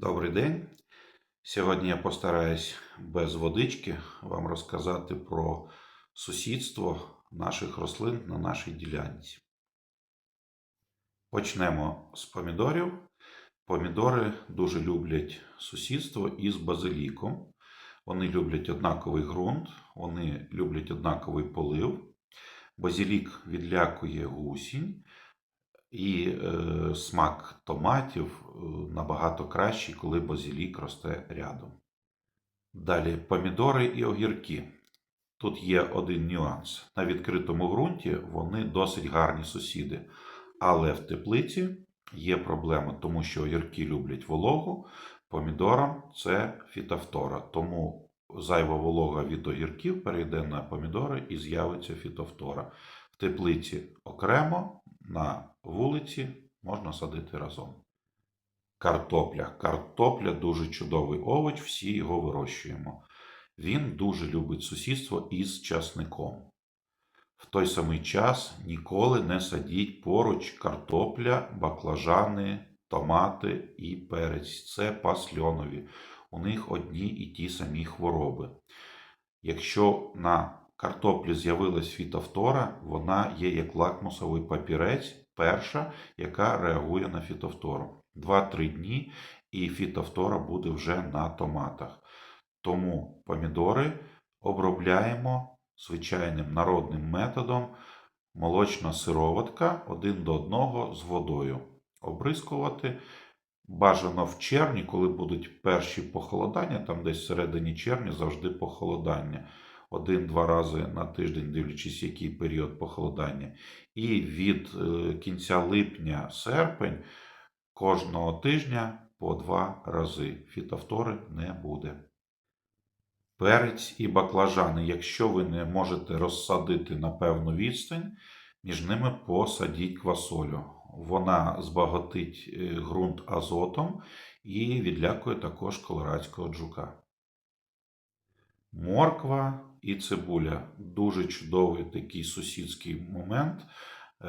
Добрий день. Сьогодні я постараюсь без водички вам розказати про сусідство наших рослин на нашій ділянці. Почнемо з помідорів. Помідори дуже люблять сусідство із базиліком. Вони люблять однаковий ґрунт, вони люблять однаковий полив. Базилік відлякує гусінь, і е, смак томатів е, набагато кращий, коли базилік росте рядом. Далі помідори і огірки. Тут є один нюанс. На відкритому ґрунті вони досить гарні сусіди, але в теплиці є проблема, тому що огірки люблять вологу, помідорам це фітофтора. Тому зайва волога від огірків перейде на помідори і з'явиться фітофтора. В теплиці окремо, на вулиці можна садити разом. Картопля. Картопля дуже чудовий овоч, всі його вирощуємо. Він дуже любить сусідство із часником. В той самий час ніколи не садіть поруч картопля, баклажани, томати і перець. Це пасльонові. У них одні і ті самі хвороби. Якщо на картоплі з'явилась фітофтора, вона є як лакмусовий папірець, перша, яка реагує на фітофтору. 2-3 дні і фітофтора буде вже на томатах. Тому помідори обробляємо звичайним народним методом молочна сироватка один до одного з водою. Обрискувати. Бажано в червні, коли будуть перші похолодання, там десь всередині червня завжди похолодання. Один-два рази на тиждень, дивлячись, який період похолодання. І від е, кінця липня-серпень кожного тижня по два рази. Фітофтори не буде. Перець і баклажани. Якщо ви не можете розсадити на певну відстань, між ними посадіть квасолю. Вона збагатить е, ґрунт азотом і відлякує також колорадського джука. Морква і цибуля дуже чудовий такий сусідський момент. Е,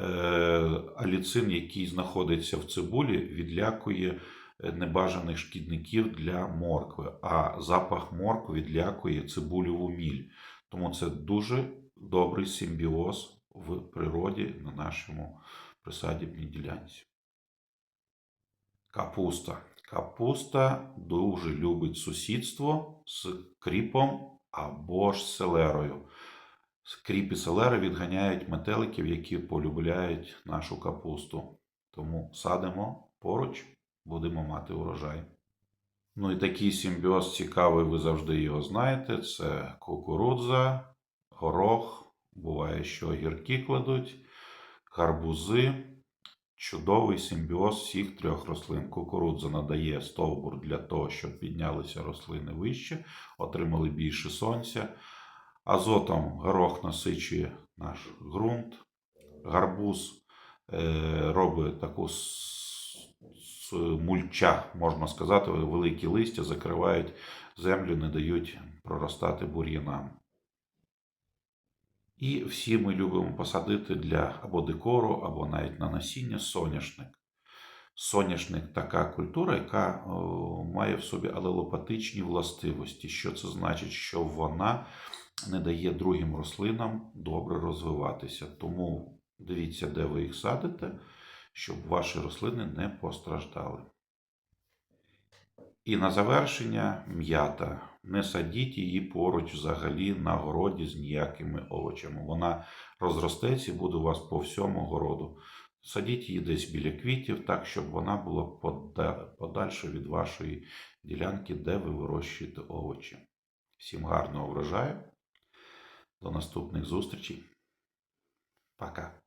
Аліцин, який знаходиться в цибулі, відлякує е, небажаних шкідників для моркви, а запах моркви відлякує цибулеву міль. Тому це дуже добрий симбіоз в природі на нашому присадібній ділянці. Капуста. Капуста дуже любить сусідство з кріпом або ж селерою. Кріп і селери відганяють метеликів, які полюбляють нашу капусту. Тому садимо поруч, будемо мати урожай. Ну і такий симбіоз цікавий, ви завжди його знаєте. Це кукурудза, горох, буває, що огірки кладуть, гарбузи. Чудовий симбіоз всіх трьох рослин. Кукурудза надає стовбур для того, щоб піднялися рослини вище, отримали більше сонця. Азотом горох насичує наш ґрунт. Гарбуз е, робить таку мульча, можна сказати, великі листя закривають землю, не дають проростати бур'янам. І всі ми любимо посадити для або декору, або навіть на насіння соняшник. Соняшник така культура, яка має в собі алелопатичні властивості. Що це значить? Що вона не дає другим рослинам добре розвиватися. Тому дивіться, де ви їх садите, щоб ваші рослини не постраждали. І на завершення м'ята. Не садіть її поруч взагалі на городі з ніякими овочами. Вона розростеться і буде у вас по всьому городу. Садіть її десь біля квітів, так, щоб вона була подальше від вашої ділянки, де ви вирощуєте овочі. Всім гарного врожаю. До наступних зустрічей. Пока.